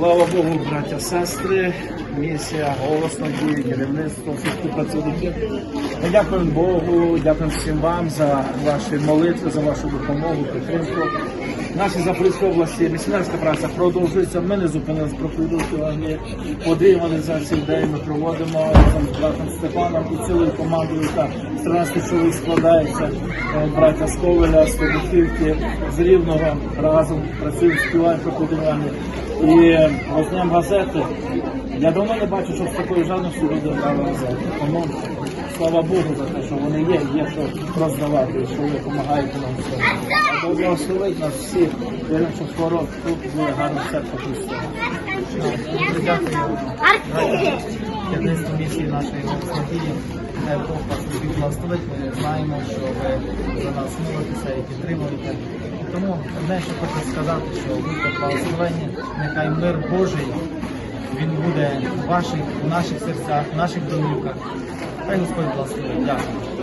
Богу, браття, сестри, місія, голос надії, керівництво, всі співпрацівники. Ми дякуємо Богу, дякуємо всім вам за ваші молитви, за вашу допомогу, підтримку. В нашій Запорізькій області місіонерська праця продовжується. Ми не зупинились проповідувати Евангеліє. Подві організації ідеї ми проводимо разом з братом Степаном і цілою командою, з 13 чоловік складається. Е, Браття з Ковеля, з Рівного разом працюємо, співаємо проповідування. І розняємо газети. Я давно не бачу, щоб з такою жадністю люди брали газети. Тому слава Богу за те, що вони є, є що роздавати, що ви допомагаєте нам всім. А Бог благословить нас всіх, віримо, що скоро тут буде гарна церква Христа. керівництво місії нашої Надії. Бог вас благословить. Ми знаємо, що ви за нас молитеся і підтримуєте. Тому одне, що хочу сказати, що будьте благословені, нехай мир Божий він буде в ваших, в наших серцях, в наших домівках. Хай Господь благословить. Дякую.